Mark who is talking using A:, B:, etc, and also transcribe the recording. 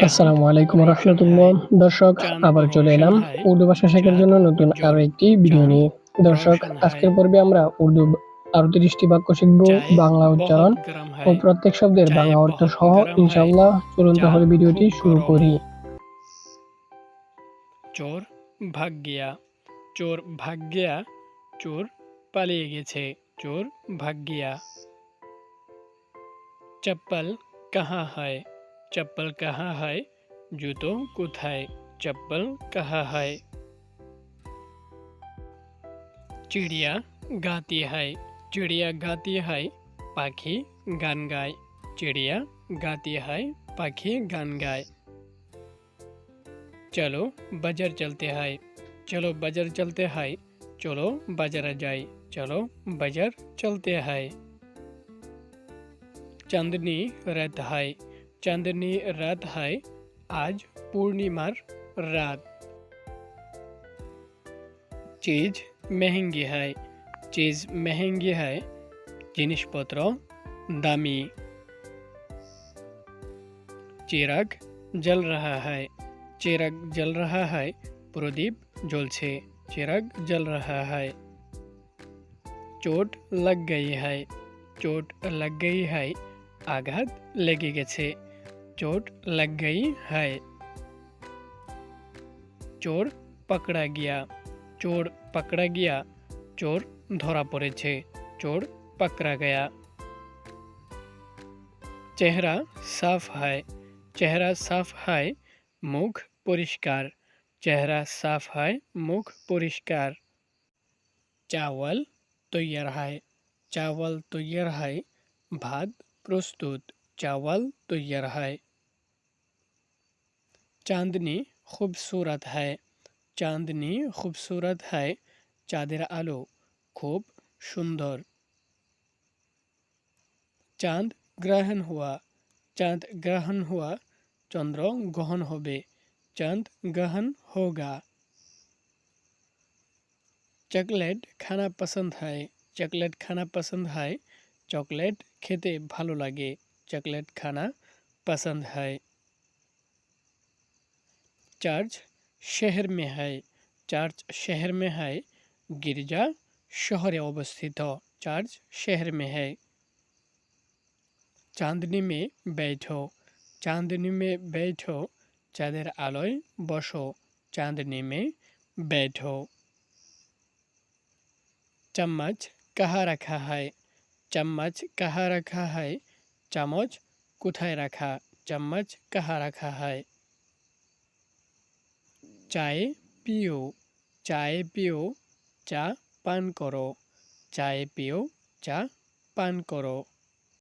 A: আসসালামু আলাইকুম রহমতুল্লাহ। দর্শক আবার চলে এলাম উর্দু ভাষা শেখার জন্য নতুন আরও একটি ভিডিও নিয়ে। দর্শক আজকের পর্বে আমরা উর্দু আরও তিরিশটি বাক্য শিখব বাংলা উচ্চারণ ও প্রত্যেক শব্দের বাংলা অর্থ সহ চলুন তাহলে ভিডিওটি শুরু করি।
B: চোর ভাগ গিয়া চোর ভাগ গিয়া চোর পালিয়ে গেছে চোর ভাগ গিয়া চপ্পল কাহা হয়? चप्पल कहाँ है जूतो কোথায় चप्पल कहाँ है चिड़िया गाती है चिड़िया गाती है पाखी गान गाय चिड़िया गाती है पाखी गान गाय चलो बाजार चलते हैं चलो बाजार चलते हैं चलो बाजार जाए चलो बाजार चलते हैं चांदनी रात है चांदनी रात है आज पूर्णिमार रात। चीज़ महँगी है चीज़ महँगी है जिनिसपत्र दामी। चिराग जल रहा है चिराग जल रहा है प्रदीप जलছে चिराग जल रहा है चोट लग गई है चोट लग गई है आघात लगे गेছে चोट लग गई है चोर पकड़ा गया चोर पकड़ा गया चोर ধরা পড়েছে चोर पकड़ा गया चेहरा साफ है चेहरा साफ है मुख परिष्कार चेहरा साफ है मुख परिष्कार चावल तैयार है चावल तैयार है भात प्रस्तुत चावल तैयार है चांदनी खूबसूरत है चांदनी खूबसूरत है চাঁদের আলো খুব সুন্দর চাঁদ গ্রহণ हुआ চাঁদ গ্রহণ हुआ চন্দ্র গ্রহণ হবে চাঁদ গ্রহণ होगा চকলেট খানা পছন্দ है চকলেট খানা পছন্দ है চকলেট খেতে ভালো লাগে চকলেট খানা पसंद है चर्च शहर में है चर्च शहर में है गिरजा शहर अवस्थित चर्च शहर में है चांदनी में बैठो चांदनी में बैठो चादर आलोय बसो चांदनी में बैठो चम्मच कहाँ रखा है चम्मच कहाँ रखा है চামচ, কোথায় রাখা চামচ, কাহা রাখা হয়। চায়ে পিও চায়ে পিও, চা পান করো। চায়ে পিও, চা পান করো।